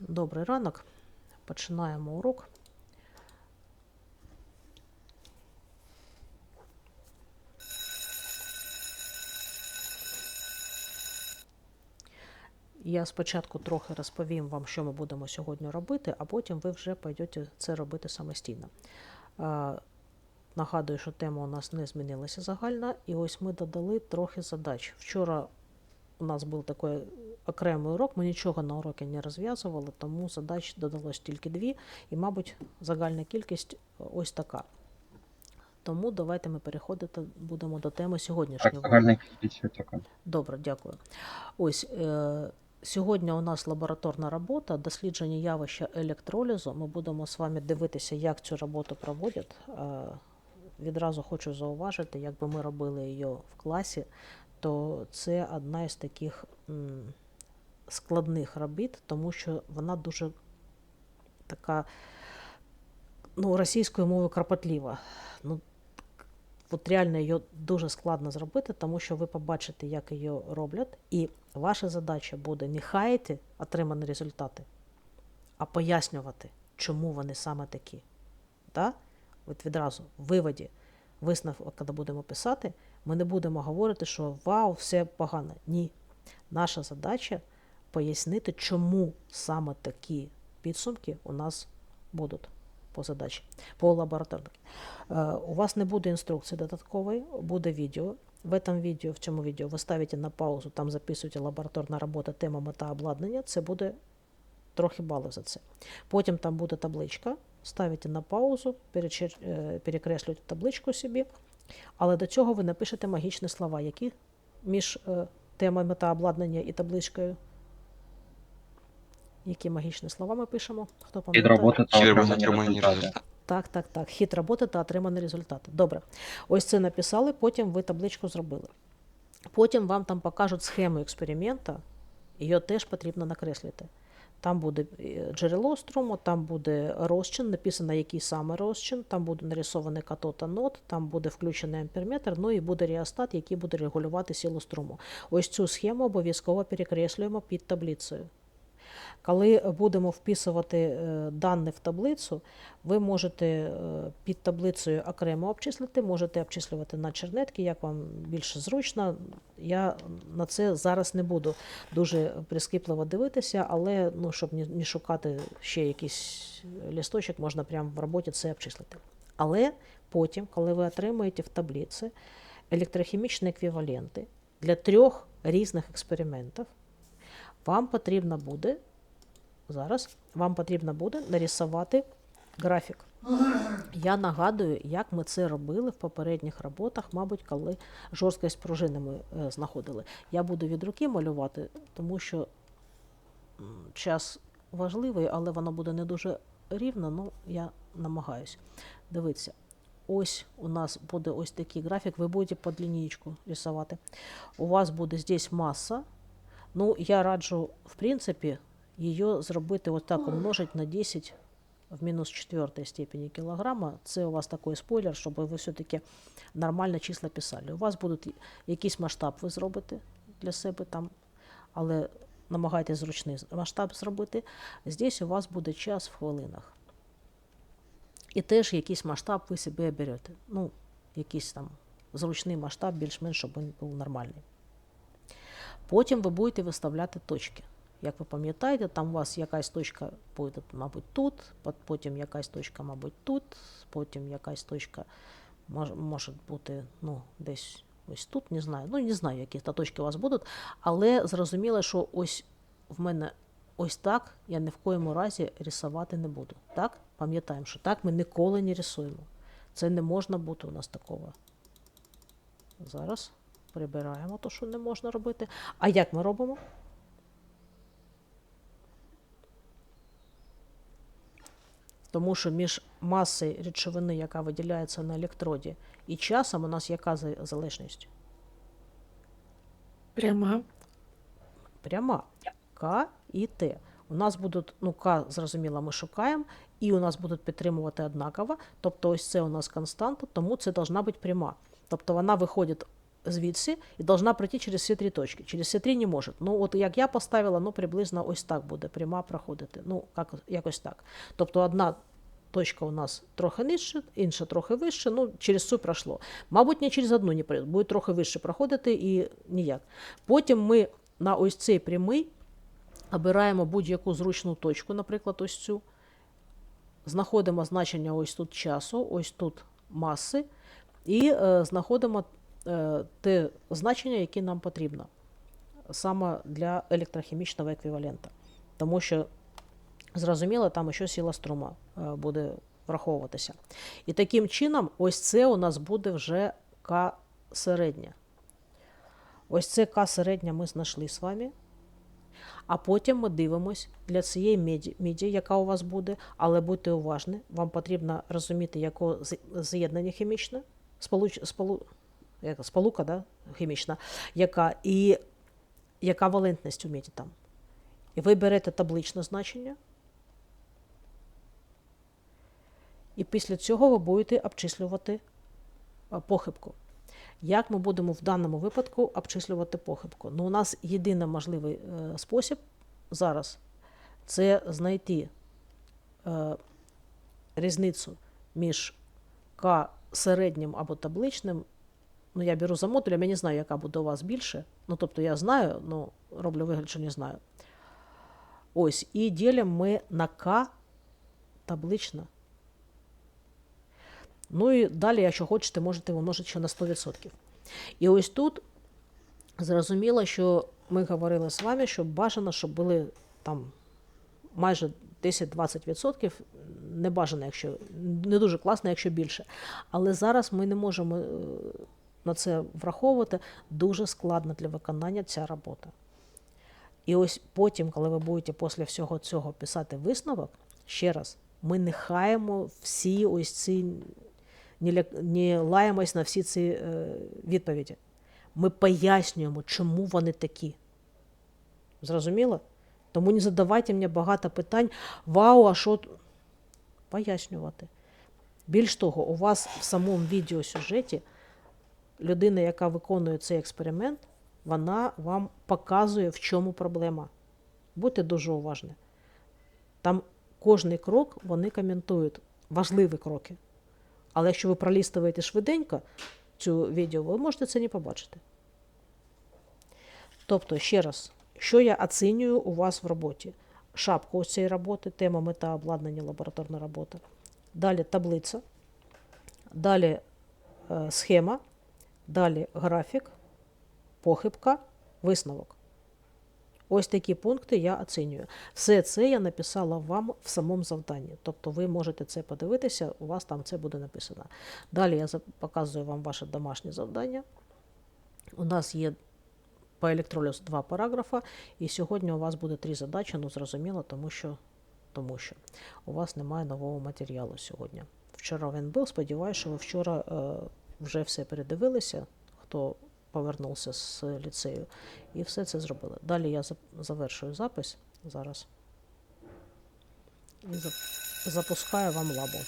Добрий ранок. Починаємо урок. Я спочатку трохи розповім вам, що ми будемо сьогодні робити, а потім ви вже пойдете це робити самостійно. Е, Нагадую, що тема у нас не змінилася загальна, і ось ми додали трохи задач. Вчора у нас був такий окремий урок, ми нічого на уроки не розв'язували, тому задач додалось тільки дві, і, мабуть, загальна кількість ось така. Тому давайте ми переходити будемо до теми Так, сьогоднішнього. загальна кількість така. Добре, дякую. Ось е, сьогодні у нас лабораторна робота, дослідження явища електролізу. Ми будемо з вами дивитися, як цю роботу проводять. Е, відразу хочу зауважити, якби ми робили її в класі, то це одна із таких складних робіт, тому що вона дуже така ну, російською мовою кропотлива. Ну, от реально її дуже складно зробити, тому що ви побачите, як її роблять, і ваша задача буде не хаяти отримані результати, а пояснювати, чому вони саме такі. Да? От відразу в виводі, висновок, коли будемо писати, ми не будемо говорити, що вау, все погано. Ні. Наша задача пояснити, чому саме такі підсумки у нас будуть по задачі, по лабораторній. Е, У вас не буде інструкції додаткової, буде відео. В этом відео, в цьому відео ви ставите на паузу, там записуєте лабораторна робота, тема, мета, обладнання. Це буде трохи балів за це. Потім там буде табличка, ставите на паузу, е, перекреслюєте табличку собі, але до цього ви напишете магічні слова, які між е, темою, мета, обладнання і табличкою. Які магічні слова ми пишемо? Хто пам'ятає? результати. Так, так, так. Хід роботи та отримані результати. Добре. Ось це написали, потім ви табличку зробили. Потім вам там покажуть схему експеримента, її теж потрібно накреслити. Там буде е, джерело струму, там буде розчин, написано, який саме розчин, там буде нарисований катод та нот, там буде включений амперметр, ну і буде реостат, який буде регулювати силу струму. Ось цю схему обов'язково перекреслюємо під таблицею. Коли будемо вписувати е, дані в таблицю, ви можете е, під таблицею окремо обчислити, можете обчислювати на чернетки, як вам більше зручно. Я на це зараз не буду дуже прискіпливо дивитися, але ну, щоб не, шукати ще якийсь лісточок, можна прямо в роботі це обчислити. Але потім, коли ви отримаєте в таблиці електрохімічні еквіваленти для трьох різних експериментів, вам потрібно буде зараз вам потрібно буде нарисувати графік. Я нагадую, як ми це робили в попередніх роботах, мабуть, коли жорсткість пружини ми е, знаходили. Я буду від руки малювати, тому що час важливий, але воно буде не дуже рівно, ну я намагаюсь. Дивіться, ось у нас буде ось такий графік, ви будете під лінійку рисувати. У вас буде здесь маса. Ну, я раджу, в принципі, її зробити отак умножить на 10 в мінус 4 степені кілограма. Це у вас такий спойлер, щоб ви все-таки нормально числа писали. У вас будуть якийсь масштаб ви зробите для себе там, але намагайтесь зручний масштаб зробити. Здесь у вас буде час в хвилинах. І теж якийсь масштаб ви собі оберете. Ну, якийсь там зручний масштаб, більш-менш, щоб він був нормальний. Потім ви будете виставляти точки. Як ви пам'ятаєте, там у вас якась точка буде, мабуть, тут, потім якась точка, мабуть, тут, потім якась точка може, може бути ну, десь ось тут, не знаю. Ну, не знаю, які та точки у вас будуть, але зрозуміло, що ось в мене ось так я ні в коєму разі рисувати не буду. Так? Пам'ятаємо, що так ми ніколи не рисуємо. Це не можна бути у нас такого. Зараз прибираємо те, що не можна робити. А як ми робимо? Тому що між масою речовини, яка виділяється на електроді, і часом у нас яка залежність? Пряма. Пряма. К і Т. У нас будуть, ну, К, зрозуміло, ми шукаємо, і у нас будуть підтримувати однаково. Тобто ось це у нас константа, тому це должна бути пряма. Тобто вона виходить звідси і должна пройти через всі три точки. Через всі три не може. Ну, от як я поставила, ну приблизно ось так буде пряма проходити. Ну, як, якось так. Тобто одна точка у нас трохи нижче, інша трохи вище, ну, через цю пройшло. Мабуть, не через одну не пройде, буде трохи вище проходити і ніяк. Потім ми на ось цей прямий обираємо будь-яку зручну точку, наприклад, ось цю. Знаходимо значення ось тут часу, ось тут маси, і е, знаходимо те значення, яке нам потрібно саме для електрохімічного еквівалента. Тому що, зрозуміло, там ще сила струма е, буде враховуватися. І таким чином, ось це у нас буде вже К середня. Ось це К середня ми знайшли з вами. А потім ми дивимось для цієї міді, міді, яка у вас буде, але будьте уважні, вам потрібно розуміти, якого з'єднання хімічне, сполуч, сполу, як, сполука да, хімічна, яка, і яка валентність у міді там. І ви берете табличне значення, і після цього ви будете обчислювати похибку. Як ми будемо в даному випадку обчислювати похибку? Ну, у нас єдиний можливий е, спосіб зараз це знайти е, різницю між К середнім або табличним. Ну, я беру за модулем, я не знаю, яка буде у вас більше. Ну, тобто я знаю, але роблю вигляд, що не знаю. Ось, і ділимо ми на К таблично. Ну і далі, якщо хочете, можете помножити ще на 100%. І ось тут зрозуміло, що ми говорили з вами, що бажано, щоб були там майже 10-20%. Не бажано, якщо не дуже класно, якщо більше. Але зараз ми не можемо е, на це враховувати. Дуже складно для виконання ця робота. І ось потім, коли ви будете після всього цього писати висновок, ще раз, ми не хаємо всі ось ці, не лаємось на всі ці е, відповіді. Ми пояснюємо, чому вони такі. Зрозуміло? Тому не задавайте мені багато питань. Вау, а що. Пояснювати. Більш того, у вас в самому відеосюжеті людина, яка виконує цей експеримент, вона вам показує, в чому проблема. Будьте дуже уважні. Там кожний крок вони коментують, важливі кроки. Але якщо ви пролістуєте швиденько цю відео, ви можете це не побачити. Тобто, ще раз, що я оцінюю у вас в роботі? Шапку ось цієї роботи, тема мета обладнання, лабораторна робота. Далі таблиця, далі е, схема, далі графік, похибка, висновок. Ось такі пункти я оцінюю. Все це я написала вам в самому завданні. Тобто ви можете це подивитися, у вас там це буде написано. Далі я показую вам ваше домашнє завдання. У нас є по електролізу два параграфа, і сьогодні у вас буде три задачі, ну зрозуміло, тому що, тому що у вас немає нового матеріалу сьогодні. Вчора він був, сподіваюся, що ви вчора е, вже все передивилися, хто повернувся з ліцею, і все це зробили. Далі я за- завершую запис зараз і запускаю вам лабу.